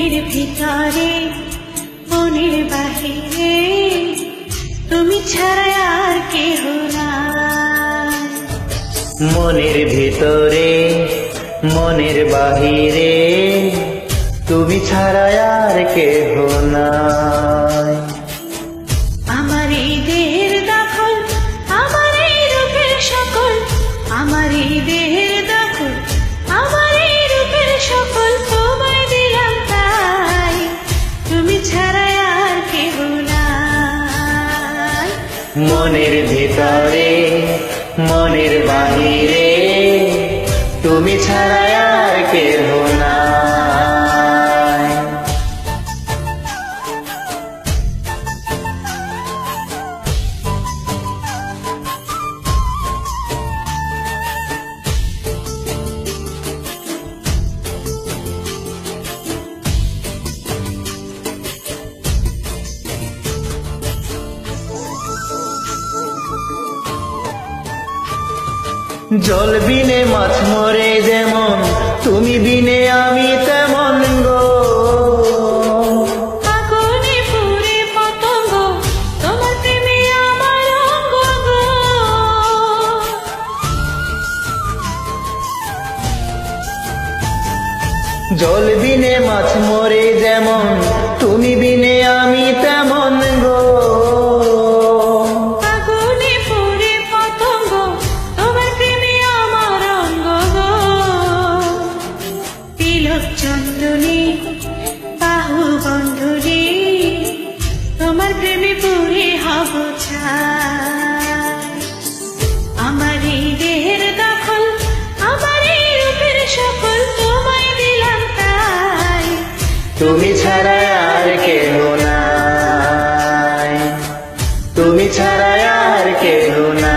মনের ভিতরে, মনের বাহিরে। তুমি ছাড়া আর কেহ না মনের ভিতরে, মনের বাহিরে, তুমি ছাড়া আর কেহ নাই। মনের ভেতরে মনের বাহিরে। তুমি ছাড়া জল বিনে মাছ মরে যেমন তুমি বিনে আমি তেমন গো। জল বিনে মাছ মরে যেমন তুমি বিনে আমি তেমন গো তিলক চন্দনে বাহু বন্ধনে তোমার প্রেমে পুড়ে হব আমার এই দেহের দখল, আমার এই রূপের সকল তোমায় দিলাম তাই। তুমি ছাড়া আর কেহ নাই। তুমি ছাড়া আর কেহ নাই।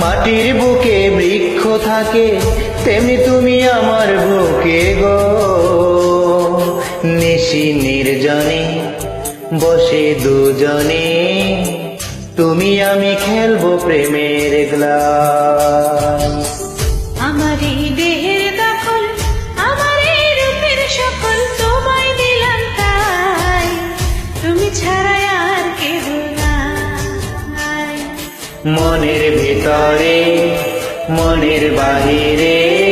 মাটির বুকে বৃক্ষ থাকে, তেমনি তুমি আমার বুকে গো। নিশি নির্জনে বসে দুজনে, তুমি আমি খেলব প্রেমের গ্লাস। মনের ভিতরে মনের বাহিরে।